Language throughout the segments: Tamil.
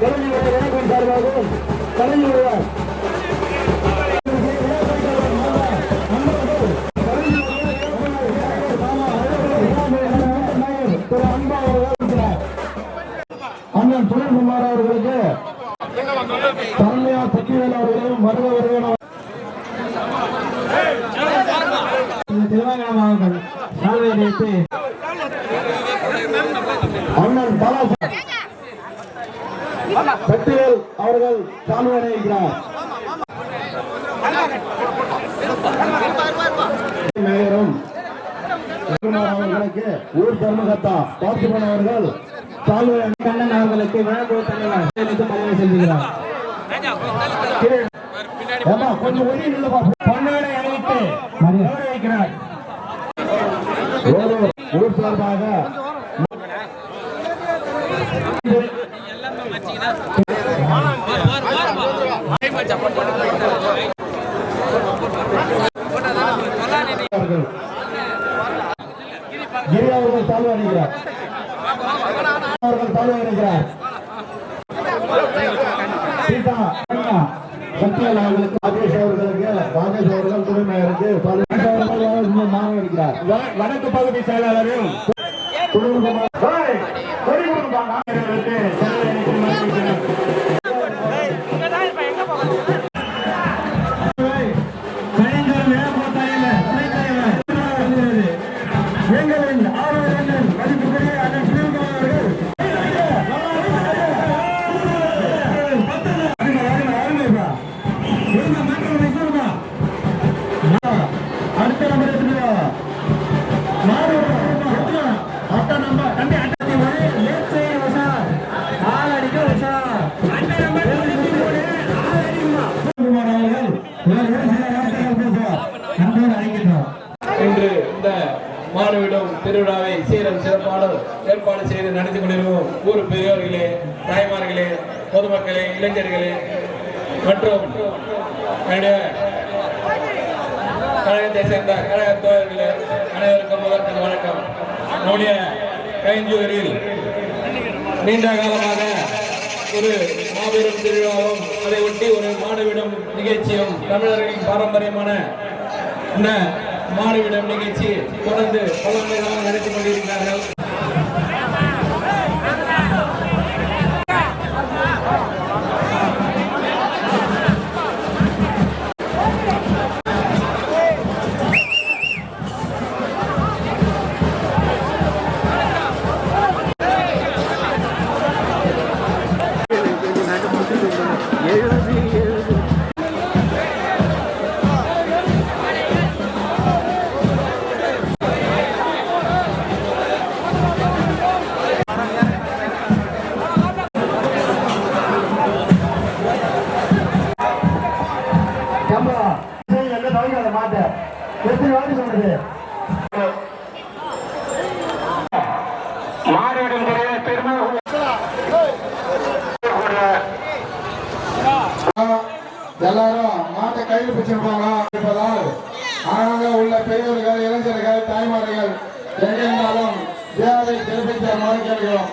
கலைஞர் சார்பாகவும் கலைஞர் சக்திவேல் அவர்கள் சாமி அடைகிறார் மேயரும் அவர்களுக்கு ஊர் தர்மகத்தா பார்த்திபன் அவர்கள் சால்வை கண்ணன் அவர்களுக்கு விழாக்குழு தலைவர் கொஞ்சம் நில்லுப்பா. பொன்னாடை அணிவித்து ஊர் சார்பாக கிரி அவர்கள் தாழ்வு அணிகிறார் அவர்கள் தாழ்வு சீதா சத்யல் அவர்களுக்கு ராஜேஷ் அவர்களுக்கு ராஜேஷ் அவர்கள் வடக்கு பகுதி செயலாளரும் குடும்பமாக இளைஞர்களே மற்றும் என்னுடைய கழகத்தை சேர்ந்த கழக தோழர்களே அனைவருக்கும் முதற்கண் வணக்கம். நம்முடைய கைஞ்சூரில் நீண்ட காலமாக ஒரு மாபெரும் திருவிழாவும் அதை ஒட்டி ஒரு மாணவிடம் நிகழ்ச்சியும் தமிழர்களின் பாரம்பரியமான இந்த மாடுவிடம் நிகழ்ச்சி தொடர்ந்து பல ஆண்டுகளாக நடத்தி கொண்டிருக்கிறார்கள். எத்தனை வாட்டி சொல்றது? எல்லாரும் மாட்டை கையில் பிடிச்சிருப்பாங்க இருப்பதால் ஆனாங்க உள்ள பெரியவர்கள் இளைஞர்கள் தாய்மார்கள் எங்க இருந்தாலும் விழாவை சிறப்பித்த மாதிரி கேட்கிறோம்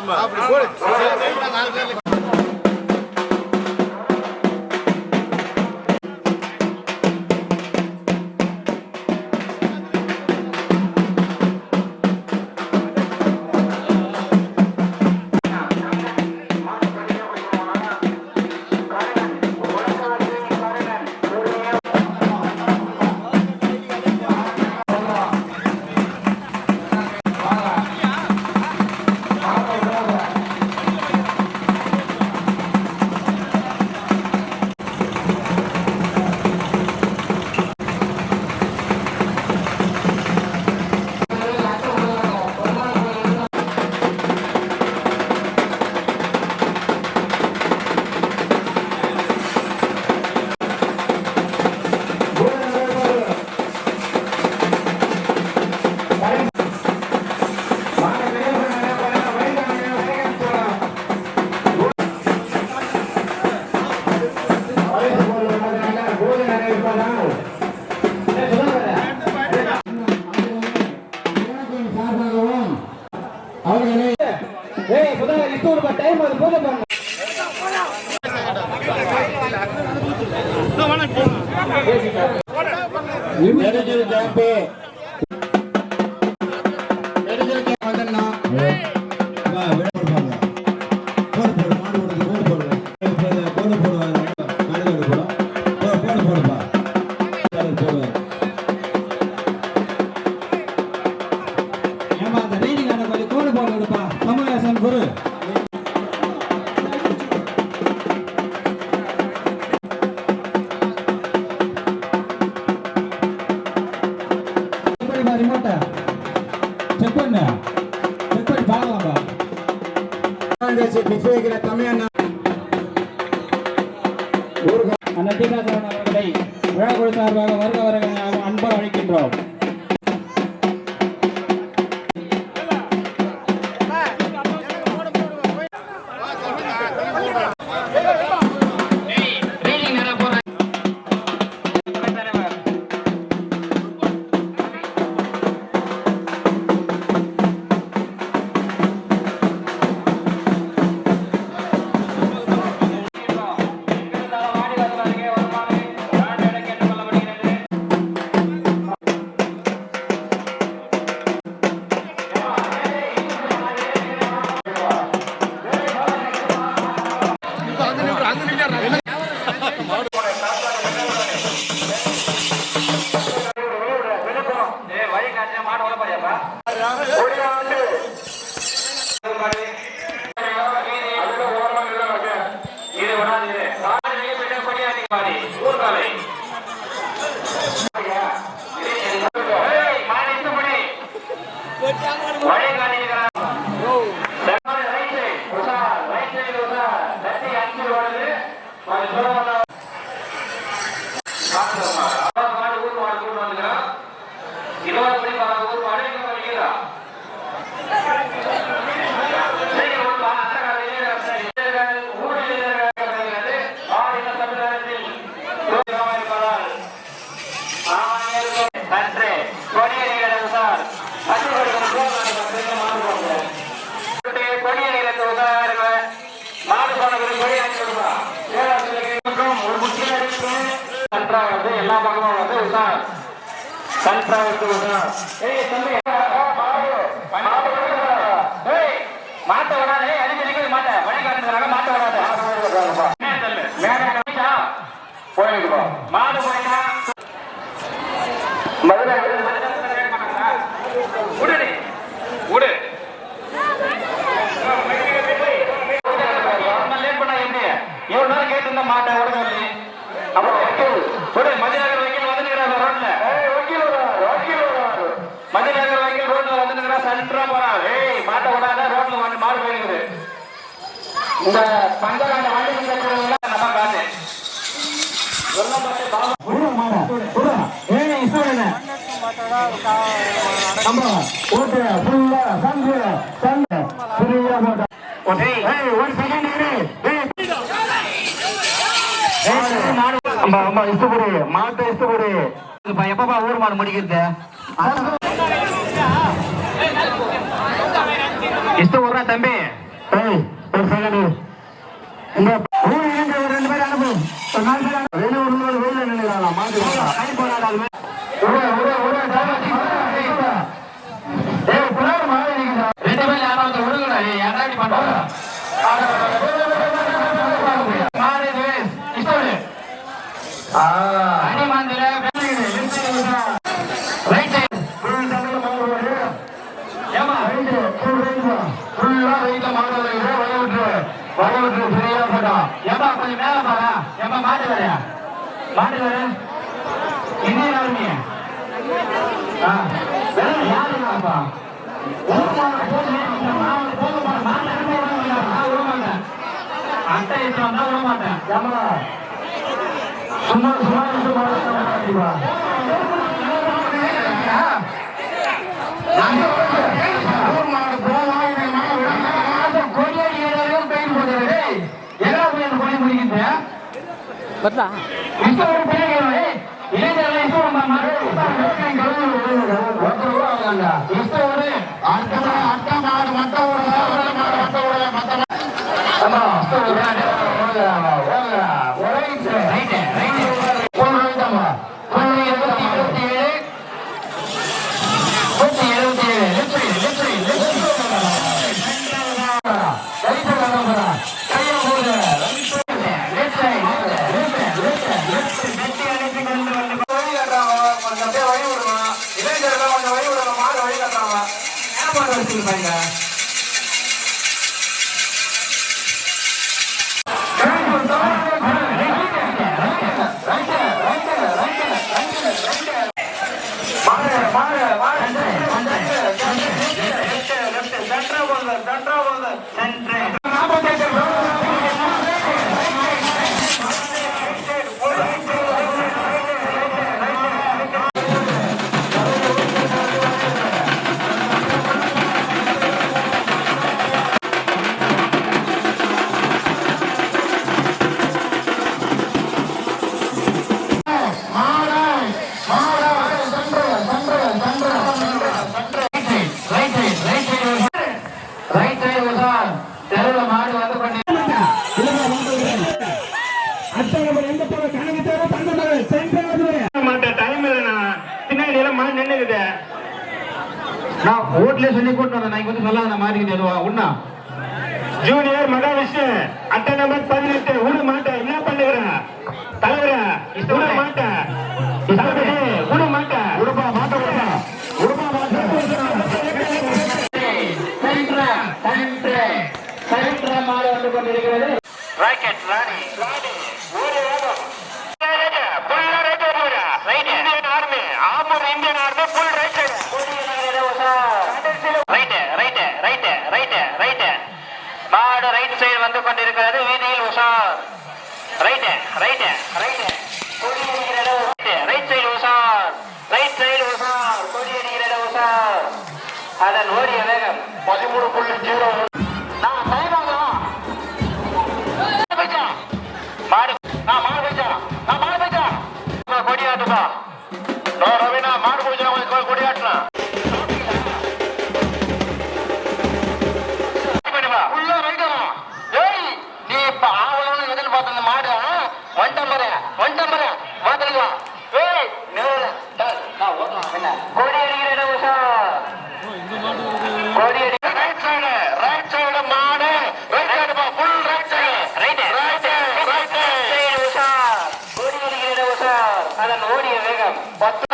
போது நிறைய இருப்பதால் செக் பண்ணு செக் பண்ணி பார்க்கலாம்பா பிஃபே வைக்கிற தமிழ் அந்த டீகாசரன் அவர்களை விழாக்குழு சார்பாக வருக வருக அன்பாக அழைக்கின்றோம். a Câmara மாட்ட விடாத அடிக்க அடிக்க மாட்ட வழி மாட்ட மாடு போயிட்டா மதுரை உடனே. உடு லேட் பண்ணா எப்படி எவ்வளவு நேரம் கேட்டு இருந்த மாட்டேன் உடனே. அப்புறம் மதுரை உடு மதிநகர் ரோட்ல மஞ்சள் மதிநகர் வக்கீல் ரோட்ல வந்துருக்கிறா சென்டரா போறான் ஏய் மாட்ட விடாத ரோட்ல வந்து மாடு போயிருக்குது இந்த பஞ்சகாண்ட வண்டி நம்ம காட்டு விடு மாட விடு ஏய் இஸ்வரனே இஷ்டப்படுறா தம்பி. ஏய் ஒரு செகண்ட் இந்த ஊர் இருந்து ஒரு ரெண்டு பேர் அனுப்பு ஒரு நாலு பேர் அனுப்பு வெளியூர் உள்ள வெயில நின்னுறாங்க மாட்டு கை போடாத ரெண்டு யாராடி இஷ்டப்படு அடி மாந்திர ரைட் சைடு ஏமா ஃபுல்லா வெயிட்ல மாடு வருது வய விட்டு வய விட்டு ஃப்ரீயா போட்டா ஏமா கொஞ்சம் மேல பாரா ஏமா மாட்டு வரையா மாட்டு வர என்ன யாருமே? ஆ அட்டை வந்தா விட மாட்டேன். சும்மா சும்மா ಬರ್ತಾ ಅರ್ಥ ಮಾಡಿ மாடு நான் வீட்லயே சொல்லி கூட்டு வந்தேன் நான் வந்து சொல்லாத எதுவா உண்ணா ஜூனியர் மகாவிஷ்ணு அட்டை நம்பர் பதினெட்டு விட மாட்டேன் என்ன பண்ணுகிற தலைவர விட மாட்டேன் விட மாட்டேன் உடுப்பா மாட்ட உடுப்பா மாட்ட சென்ற சென்ற சென்ற மாடு வந்து கொண்டிருக்கிறது ராக்கெட் ராணி Indian army Ambur Indian army right right கொடி அடிக்கிற ரைட் சைடு உஷார் ரைட் சைடு உஷார் கொடி அடிக்கிற உஷார் அதன் ஓடிய வேகம் பதிமூணு புள்ளி ஜீரோ அதன் ஓடிய வேகம் பத்து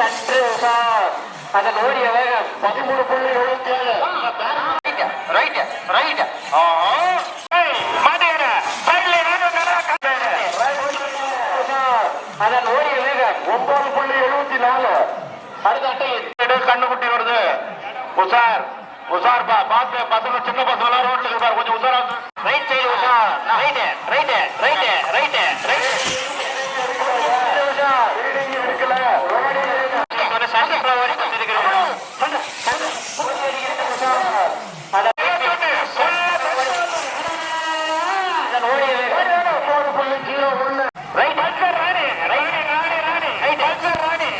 நாற்பத்தி ரெண்டு சன்று உஷார் அதன் ஓடிய வேகம் பதிமூணு புள்ளி எழுபத்தி ஏழு ரைட் ரைட் அதன் ஓடிய வேகம் ஒன்பது புள்ளி எழுபத்தி நாலு அடுத்த அட்டை கண்ணுக்குட்டி வருது உஷார் உஷார் பா பார்த்து பசங்க சின்ன பசங்க எல்லாம் ரோட்ல இருப்பார் கொஞ்சம் உஷாரா ரைட் சைடு உஷார் right right right right right உஷார் இருக்குல்ல ஒரு சண்டை ஓடி கொண்டிருக்கிறோம் ரைட் ராணி ரைட் ராணி ராணி